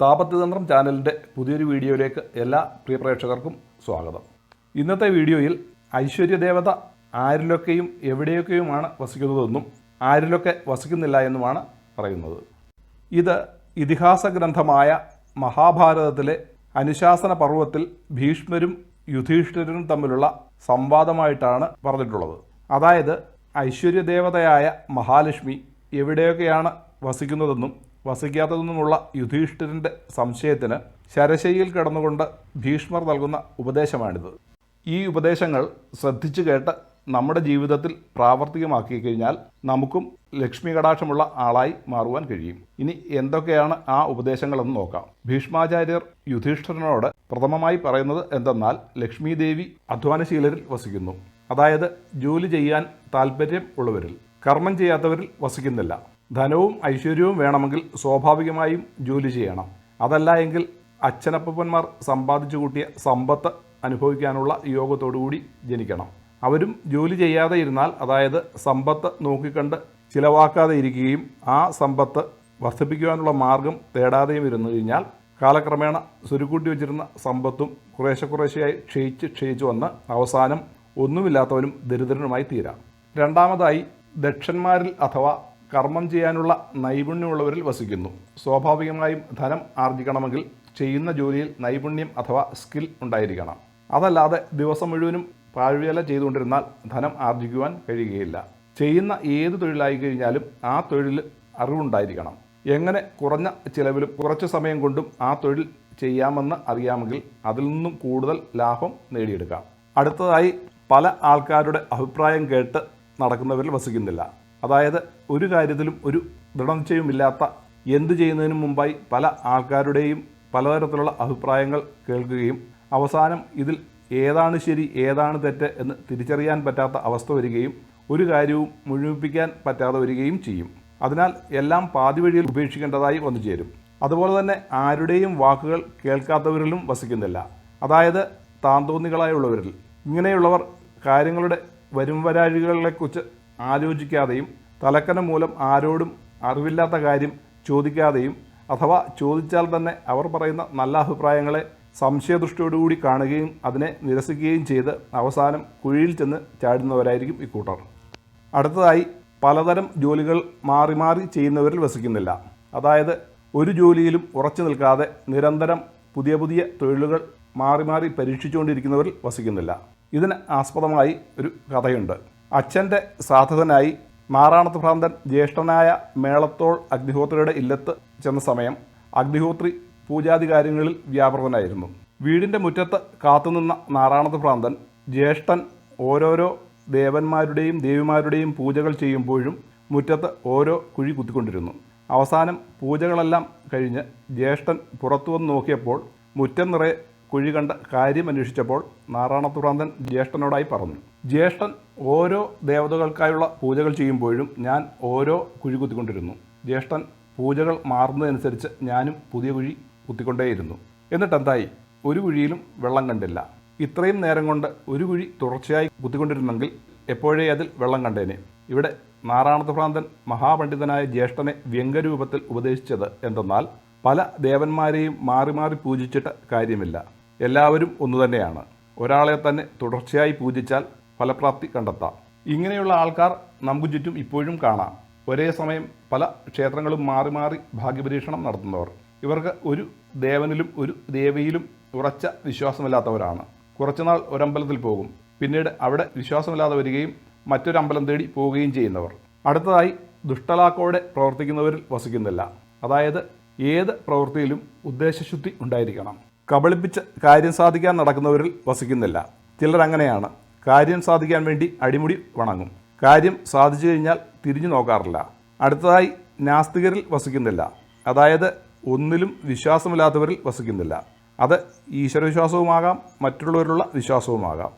സ്ഥാപത്യതന്ത്രം ചാനലിന്റെ പുതിയൊരു വീഡിയോയിലേക്ക് എല്ലാ പ്രിയ പ്രേക്ഷകർക്കും സ്വാഗതം. ഇന്നത്തെ വീഡിയോയിൽ ഐശ്വര്യദേവത ആരിലൊക്കെയും എവിടെയൊക്കെയുമാണ് വസിക്കുന്നതെന്നും ആരിലൊക്കെ വസിക്കുന്നില്ല എന്നുമാണ് പറയുന്നത്. ഇത് ഇതിഹാസ ഗ്രന്ഥമായ മഹാഭാരതത്തിലെ അനുശാസന പർവത്തിൽ ഭീഷ്മരും യുധിഷ്ഠിരനും തമ്മിലുള്ള സംവാദമായിട്ടാണ് പറഞ്ഞിട്ടുള്ളത്. അതായത് ഐശ്വര്യദേവതയായ മഹാലക്ഷ്മി എവിടെയൊക്കെയാണ് വസിക്കുന്നതെന്നും വസിക്കാത്തതെന്നുമുള്ള യുധിഷ്ഠിരന്റെ സംശയത്തിന് ശരശയിൽ കിടന്നുകൊണ്ട് ഭീഷ്മർ നൽകുന്ന ഉപദേശമാണിത്. ഈ ഉപദേശങ്ങൾ ശ്രദ്ധിച്ചു കേട്ട് നമ്മുടെ ജീവിതത്തിൽ പ്രാവർത്തികമാക്കി കഴിഞ്ഞാൽ നമുക്കും ലക്ഷ്മി കടാക്ഷമുള്ള ആളായി മാറുവാൻ കഴിയും. ഇനി എന്തൊക്കെയാണ് ആ ഉപദേശങ്ങളെന്ന് നോക്കാം. ഭീഷ്മാചാര്യർ യുധിഷ്ഠിരനോട് പ്രഥമമായി പറയുന്നത് എന്തെന്നാൽ ലക്ഷ്മി ദേവി അധ്വാനശീലരിൽ വസിക്കുന്നു. അതായത് ജോലി ചെയ്യാൻ താല്പര്യം ഉള്ളവരിൽ. കർമ്മം ചെയ്യാത്തവരിൽ വസിക്കുന്നില്ല. ധനവും ഐശ്വര്യവും വേണമെങ്കിൽ സ്വാഭാവികമായും ജോലി ചെയ്യണം. അതല്ല എങ്കിൽ അച്ഛനപ്പന്മാർ സമ്പാദിച്ചു കൂട്ടിയ സമ്പത്ത് അനുഭവിക്കാനുള്ള യോഗത്തോടുകൂടി ജനിക്കണം. അവരും ജോലി ചെയ്യാതെ ഇരുന്നാൽ അതായത് സമ്പത്ത് നോക്കിക്കണ്ട് ചിലവാക്കാതെ ഇരിക്കുകയും ആ സമ്പത്ത് വർദ്ധിപ്പിക്കുവാനുള്ള മാർഗം തേടാതെയും ഇരുന്നു കഴിഞ്ഞാൽ കാലക്രമേണ സുരുക്കൂട്ടി വെച്ചിരുന്ന സമ്പത്തും കുറേശ്ശെ കുറേശ്ശെയായി ക്ഷയിച്ച് ക്ഷയിച്ചു വന്ന് അവസാനം ഒന്നുമില്ലാത്തവനും ദരിദ്രനുമായി തീരാം. രണ്ടാമതായി ദക്ഷന്മാരിൽ അഥവാ കർമ്മം ചെയ്യാനുള്ള നൈപുണ്യമുള്ളവരിൽ വസിക്കുന്നു. സ്വാഭാവികമായും ധനം ആർജിക്കണമെങ്കിൽ ചെയ്യുന്ന ജോലിയിൽ നൈപുണ്യം അഥവാ സ്കിൽ ഉണ്ടായിരിക്കണം. അതല്ലാതെ ദിവസം മുഴുവനും പാഴ്വേല ചെയ്തുകൊണ്ടിരുന്നാൽ ധനം ആർജിക്കുവാൻ കഴിയുകയില്ല. ചെയ്യുന്ന ഏത് തൊഴിലായി കഴിഞ്ഞാലും ആ തൊഴിൽ അറിവുണ്ടായിരിക്കണം. എങ്ങനെ കുറഞ്ഞ ചിലവിലും കുറച്ച് സമയം കൊണ്ടും ആ തൊഴിൽ ചെയ്യാമെന്ന് അറിയാമെങ്കിൽ അതിൽ നിന്നും കൂടുതൽ ലാഭം നേടിയെടുക്കാം. അടുത്തതായി പല ആൾക്കാരുടെ അഭിപ്രായം കേട്ട് നടക്കുന്നവരിൽ വസിക്കുന്നില്ല. അതായത് ഒരു കാര്യത്തിലും ഒരു ദൃഢനിശ്ചയമില്ലാത്ത എന്ത് ചെയ്യുന്നതിനും മുമ്പായി പല ആൾക്കാരുടെയും പലതരത്തിലുള്ള അഭിപ്രായങ്ങൾ കേൾക്കുകയും അവസാനം ഇതിൽ ഏതാണ് ശരി ഏതാണ് തെറ്റ് എന്ന് തിരിച്ചറിയാൻ പറ്റാത്ത അവസ്ഥ വരികയും ഒരു കാര്യവും മുഴുമിപ്പിക്കാൻ പറ്റാതെ വരികയും ചെയ്യും. അതിനാൽ എല്ലാം പാതി വഴിയിൽ ഉപേക്ഷിക്കേണ്ടതായി വന്നു ചേരും. അതുപോലെ തന്നെ ആരുടെയും വാക്കുകൾ കേൾക്കാത്തവരിലും വസിക്കുന്നില്ല. അതായത് താന്തോന്നികളായുള്ളവരിൽ ഇങ്ങനെയുള്ളവർ കാര്യങ്ങളുടെ വരും വരാഴികളെക്കുറിച്ച് ആലോചിക്കാതെയും തലക്കനം മൂലം ആരോടും അറിവില്ലാത്ത കാര്യം ചോദിക്കാതെയും അഥവാ ചോദിച്ചാൽ തന്നെ അവർ പറയുന്ന നല്ല അഭിപ്രായങ്ങളെ സംശയദൃഷ്ടിയോടുകൂടി കാണുകയും അതിനെ നിരസിക്കുകയും ചെയ്ത് അവസാനം കുഴിയിൽ ചെന്ന് ചാടുന്നവരായിരിക്കും ഇക്കൂട്ടർ അടുത്തതായി പലതരം ജോലികൾ മാറി മാറി ചെയ്യുന്നവരിൽ വസിക്കുന്നില്ല. അതായത് ഒരു ജോലിയിലും ഉറച്ചു നിൽക്കാതെ നിരന്തരം പുതിയ പുതിയ തൊഴിലുകൾ മാറി മാറി പരീക്ഷിച്ചുകൊണ്ടിരിക്കുന്നവരിൽ വസിക്കുന്നില്ല. ഇതിന് ആസ്പദമായി ഒരു കഥയുണ്ട്. അച്ഛന്റെ സാധകനായി മാറാണത്ത് ഭ്രാന്തൻ ജ്യേഷ്ഠനായ മേളത്തോൾ അഗ്നിഹോത്രിയുടെ ഇല്ലത്ത് ചെന്ന സമയം അഗ്നിഹോത്രി പൂജാതി കാര്യങ്ങളിൽ വ്യാപൃതനായിരുന്നു. വീടിന്റെ മുറ്റത്ത് കാത്തുനിന്ന നാറാണത്ത് ഭ്രാന്തൻ ജ്യേഷ്ഠൻ ഓരോരോ ദേവന്മാരുടെയും ദേവിമാരുടെയും പൂജകൾ ചെയ്യുമ്പോഴും മുറ്റത്ത് ഓരോ കുഴി കുത്തിക്കൊണ്ടിരുന്നു. അവസാനം പൂജകളെല്ലാം കഴിഞ്ഞ് ജ്യേഷ്ഠൻ പുറത്തു വന്ന് നോക്കിയപ്പോൾ മുറ്റം നിറയെ കുഴി കണ്ട് കാര്യം അന്വേഷിച്ചപ്പോൾ ഭ്രാന്തൻ ജ്യേഷ്ഠനോടായി പറഞ്ഞു. ജ്യേഷ്ഠൻ ഓരോ ദേവതകൾക്കായുള്ള പൂജകൾ ചെയ്യുമ്പോഴും ഞാൻ ഓരോ കുഴി കുത്തിക്കൊണ്ടിരുന്നു. ജ്യേഷ്ഠൻ പൂജകൾ മാറുന്നതനുസരിച്ച് ഞാനും പുതിയ കുഴി കുത്തിക്കൊണ്ടേയിരുന്നു. എന്നിട്ട് എന്തായി ഒരു കുഴിയിലും വെള്ളം കണ്ടില്ല. ഇത്രയും നേരം കൊണ്ട് ഒരു കുഴി തുടർച്ചയായി കുത്തിക്കൊണ്ടിരുന്നെങ്കിൽ എപ്പോഴേ അതിൽ വെള്ളം കണ്ടേനെ? ഇവിടെ നാറാണത്ത് ഭ്രാന്തൻ മഹാപണ്ഡിതനായ ജ്യേഷ്ഠനെ വ്യംഗരൂപത്തിൽ ഉപദേശിച്ചത് എന്തെന്നാൽ പല ദേവന്മാരെയും മാറി മാറി പൂജിച്ചിട്ട് കാര്യമില്ല. എല്ലാവരും ഒന്നു തന്നെയാണ് ഒരാളെ തന്നെ തുടർച്ചയായി പൂജിച്ചാൽ ഫലപ്രാപ്തി കണ്ടെത്താം. ഇങ്ങനെയുള്ള ആൾക്കാർ നമുക്ക് ചുറ്റും ഇപ്പോഴും കാണാം. ഒരേ സമയം പല ക്ഷേത്രങ്ങളും മാറി മാറി ഭാഗ്യപരീക്ഷണം നടത്തുന്നവർ. ഇവർക്ക് ഒരു ദേവനിലും ഒരു ദേവിയിലും ഉറച്ച വിശ്വാസമില്ലാത്തവരാണ്. കുറച്ചുനാൾ ഒരമ്പലത്തിൽ പോകും. പിന്നീട് അവിടെ വിശ്വാസമില്ലാതെ വരികയും മറ്റൊരമ്പലം തേടി പോവുകയും ചെയ്യുന്നവർ. അടുത്തതായി ദുഷ്ടലാക്കോടെ പ്രവർത്തിക്കുന്നവരിൽ വസിക്കുന്നില്ല. അതായത് ഏത് പ്രവൃത്തിയിലും ഉദ്ദേശശുദ്ധി ഉണ്ടായിരിക്കണം. കബളിപ്പിച്ച് കാര്യം സാധിക്കാൻ നടക്കുന്നവരിൽ വസിക്കുന്നില്ല. ചിലർ അങ്ങനെയാണ് കാര്യം സാധിക്കാൻ വേണ്ടി അടിമുടി വണങ്ങും. കാര്യം സാധിച്ചു കഴിഞ്ഞാൽ തിരിഞ്ഞു നോക്കാറില്ല. അടുത്തതായി നാസ്തികരിൽ വസിക്കുന്നില്ല. അതായത് ഒന്നിലും വിശ്വാസമില്ലാത്തവരിൽ വസിക്കുന്നില്ല. അത് ഈശ്വരവിശ്വാസവുമാകാം മറ്റുള്ളവരിലുള്ള വിശ്വാസവുമാകാം.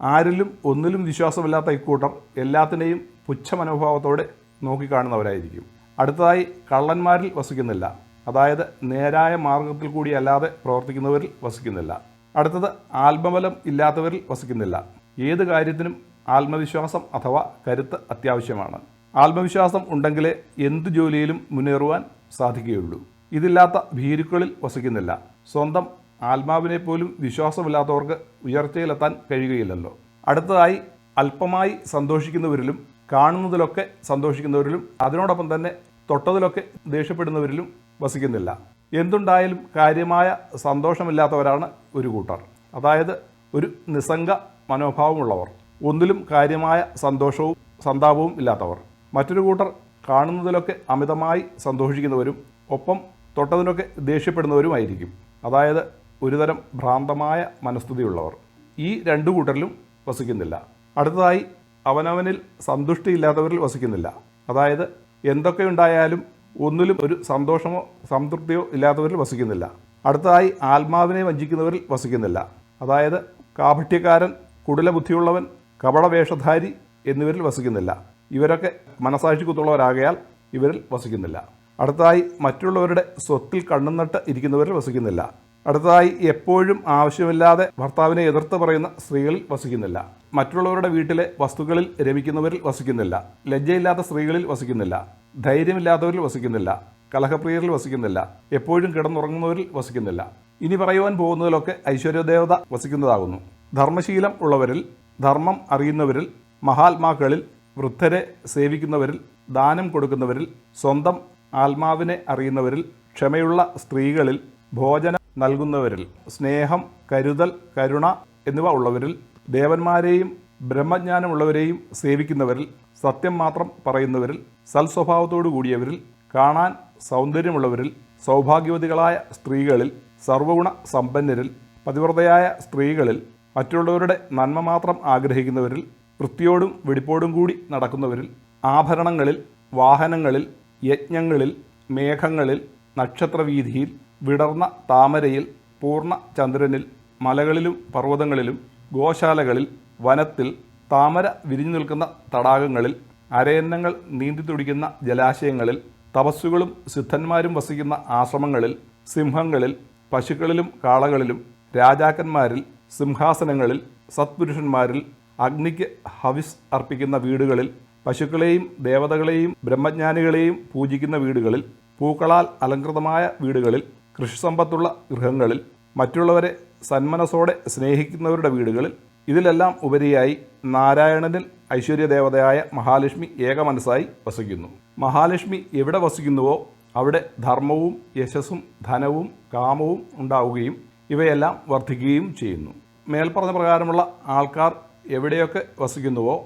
ആരിലും ഒന്നിലും വിശ്വാസമില്ലാത്ത ഇക്കൂട്ടർ എല്ലാത്തിനെയും പുച്ഛമനോഭാവത്തോടെ നോക്കിക്കാണുന്നവരായിരിക്കും. അടുത്തതായി കള്ളന്മാരിൽ വസിക്കുന്നില്ല. അതായത് നേരായ മാർഗത്തിൽ കൂടി അല്ലാതെ പ്രവർത്തിക്കുന്നവരിൽ വസിക്കുന്നില്ല. അടുത്തത് ആത്മബലം ഇല്ലാത്തവരിൽ വസിക്കുന്നില്ല. ഏത് കാര്യത്തിനും ആത്മവിശ്വാസം അഥവാ കരുത്ത് അത്യാവശ്യമാണ്. ആത്മവിശ്വാസം ഉണ്ടെങ്കിലേ എന്ത് ജോലിയിലും മുന്നേറുവാൻ സാധിക്കുകയുള്ളൂ. ഇതില്ലാത്ത ഭീരുക്കളിൽ വസിക്കുന്നില്ല. സ്വന്തം ആത്മാവിനെ പോലും വിശ്വാസമില്ലാത്തവർക്ക് ഉയർച്ചയിലെത്താൻ കഴിയുകയില്ലല്ലോ. അടുത്തതായി അല്പമായി സന്തോഷിക്കുന്നവരിലും കാണുന്നതിലൊക്കെ സന്തോഷിക്കുന്നവരിലും അതിനോടൊപ്പം തന്നെ തൊട്ടതിലൊക്കെ ദേഷ്യപ്പെടുന്നവരിലും വസിക്കുന്നില്ല. എന്തുണ്ടായാലും കാര്യമായ സന്തോഷമില്ലാത്തവരാണ് ഒരു കൂട്ടർ. അതായത് ഒരു നിസ്സംഗ മനോഭാവമുള്ളവർ. ഒന്നിലും കാര്യമായ സന്തോഷവും സന്താപവും ഇല്ലാത്തവർ. മറ്റൊരു കൂട്ടർ കാണുന്നതിലൊക്കെ അമിതമായി സന്തോഷിക്കുന്നവരും ഒപ്പം തൊട്ടതിനൊക്കെ ദേഷ്യപ്പെടുന്നവരുമായിരിക്കും. അതായത് ഒരുതരം ഭ്രാന്തമായ മനസ്ഥിതിയുള്ളവർ. ഈ രണ്ടു കൂട്ടരിലും വസിക്കുന്നില്ല. അടുത്തതായി അവനവനിൽ സന്തുഷ്ടിയില്ലാത്തവരിൽ വസിക്കുന്നില്ല. അതായത് എന്തൊക്കെ ഉണ്ടായാലും ഒന്നിലും ഒരു സന്തോഷമോ സംതൃപ്തിയോ ഇല്ലാത്തവരിൽ വസിക്കുന്നില്ല. അടുത്തതായി ആത്മാവിനെ വഞ്ചിക്കുന്നവരിൽ വസിക്കുന്നില്ല. അതായത് കാപഠ്യക്കാരൻ കുടിലബുദ്ധിയുള്ളവൻ കപടവേഷധാരി എന്നിവരിൽ വസിക്കുന്നില്ല. ഇവരൊക്കെ മനസാക്ഷി കുത്തുള്ളവരാകയാൽ ഇവരിൽ വസിക്കുന്നില്ല. അടുത്തതായി മറ്റുള്ളവരുടെ സ്വത്തിൽ കണ്ണുനട്ട് ഇരിക്കുന്നവരിൽ വസിക്കുന്നില്ല. അടുത്തതായി എപ്പോഴും ആവശ്യമില്ലാതെ ഭർത്താവിനെ എതിർത്ത് പറയുന്ന സ്ത്രീകളിൽ വസിക്കുന്നില്ല. മറ്റുള്ളവരുടെ വീട്ടിലെ വസ്തുക്കളിൽ രമിക്കുന്നവരിൽ വസിക്കുന്നില്ല. ലജ്ജയില്ലാത്ത സ്ത്രീകളിൽ വസിക്കുന്നില്ല. ധൈര്യമില്ലാത്തവരിൽ വസിക്കുന്നില്ല. കലഹപ്രിയരിൽ വസിക്കുന്നില്ല. എപ്പോഴും കിടന്നുറങ്ങുന്നവരിൽ വസിക്കുന്നില്ല. ഇനി പറയുവാൻ പോകുന്നതിലൊക്കെ ഐശ്വര്യദേവത വസിക്കുന്നതാകുന്നു. ധർമ്മശീലം ഉള്ളവരിൽ ധർമ്മം അറിയുന്നവരിൽ മഹാത്മാക്കളിൽ വൃദ്ധരെ സേവിക്കുന്നവരിൽ ദാനം കൊടുക്കുന്നവരിൽ സ്വന്തം ആത്മാവിനെ അറിയുന്നവരിൽ ക്ഷമയുള്ള സ്ത്രീകളിൽ ഭോജനം നൽകുന്നവരിൽ സ്നേഹം കരുതൽ കരുണ എന്നിവ ഉള്ളവരിൽ ദേവന്മാരെയും ബ്രഹ്മജ്ഞാനമുള്ളവരെയും സേവിക്കുന്നവരിൽ സത്യം മാത്രം പറയുന്നവരിൽ സൽസ്വഭാവത്തോടു കൂടിയവരിൽ കാണാൻ സൗന്ദര്യമുള്ളവരിൽ സൗഭാഗ്യവതികളായ സ്ത്രീകളിൽ സർവഗുണ സമ്പന്നരിൽ പതിവ്രതയായ സ്ത്രീകളിൽ മറ്റുള്ളവരുടെ നന്മ മാത്രം ആഗ്രഹിക്കുന്നവരിൽ വൃത്തിയോടും വെടിപ്പോടും കൂടി നടക്കുന്നവരിൽ ആഭരണങ്ങളിൽ വാഹനങ്ങളിൽ യജ്ഞങ്ങളിൽ മേഘങ്ങളിൽ നക്ഷത്രവീതിയിൽ വിടർന്ന താമരയിൽ പൂർണ ചന്ദ്രനിൽ മലകളിലും പർവതങ്ങളിലും ഗോശാലകളിൽ വനത്തിൽ താമര വിരിഞ്ഞു നിൽക്കുന്ന തടാകങ്ങളിൽ അരയന്നങ്ങൾ നീന്തി തുടിക്കുന്ന ജലാശയങ്ങളിൽ തപസ്സുകളും സിദ്ധന്മാരും വസിക്കുന്ന ആശ്രമങ്ങളിൽ സിംഹങ്ങളിൽ പശുക്കളിലും കാളകളിലും രാജാക്കന്മാരിൽ സിംഹാസനങ്ങളിൽ സത്പുരുഷന്മാരിൽ അഗ്നിക്ക് ഹവിസ് അർപ്പിക്കുന്ന വീടുകളിൽ പശുക്കളെയും ദേവതകളെയും ബ്രഹ്മജ്ഞാനികളെയും പൂജിക്കുന്ന വീടുകളിൽ പൂക്കളാൽ അലങ്കൃതമായ വീടുകളിൽ കൃഷി സമ്പത്തുള്ള ഗൃഹങ്ങളിൽ മറ്റുള്ളവരെ സന്മനസോടെ സ്നേഹിക്കുന്നവരുടെ വീടുകളിൽ ഇതിലെല്ലാം ഉപരിയായി നാരായണനിൽ ഐശ്വര്യദേവതയായ മഹാലക്ഷ്മി ഏകമനസ്സായി വസിക്കുന്നു. മഹാലക്ഷ്മി എവിടെ വസിക്കുന്നുവോ അവിടെ ധർമ്മവും യശസ്സും ധനവും കാമവും ഉണ്ടാവുകയും ഇവയെല്ലാം വർദ്ധിക്കുകയും ചെയ്യുന്നു. മേൽപ്പറഞ്ഞ പ്രകാരമുള്ള ആൾക്കാർ എവിടെയൊക്കെ വസിക്കുന്നുവോ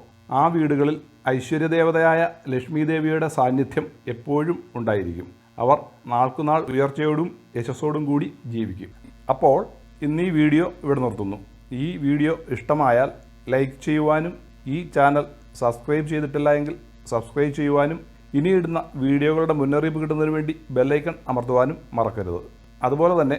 ആ വീടുകളിൽ ഐശ്വര്യദേവതയായ ലക്ഷ്മി ദേവിയുടെ സാന്നിധ്യം എപ്പോഴും ഉണ്ടായിരിക്കും. അവർ നാൾക്കുനാൾ ഉയർച്ചയോടും യശസ്സോടും കൂടി ജീവിക്കും. അപ്പോൾ ഇന്ന് ഈ വീഡിയോ ഇവിടെ നിർത്തുന്നു. ഈ വീഡിയോ ഇഷ്ടമായാൽ ലൈക്ക് ചെയ്യുവാനും ഈ ചാനൽ സബ്സ്ക്രൈബ് ചെയ്തിട്ടില്ല എങ്കിൽ സബ്സ്ക്രൈബ് ചെയ്യുവാനും ഇനി ഇടുന്ന വീഡിയോകളുടെ മുന്നറിയിപ്പ് കിട്ടുന്നതിന് വേണ്ടി ബെല്ലൈക്കൺ അമർത്തുവാനും മറക്കരുത്. അതുപോലെ തന്നെ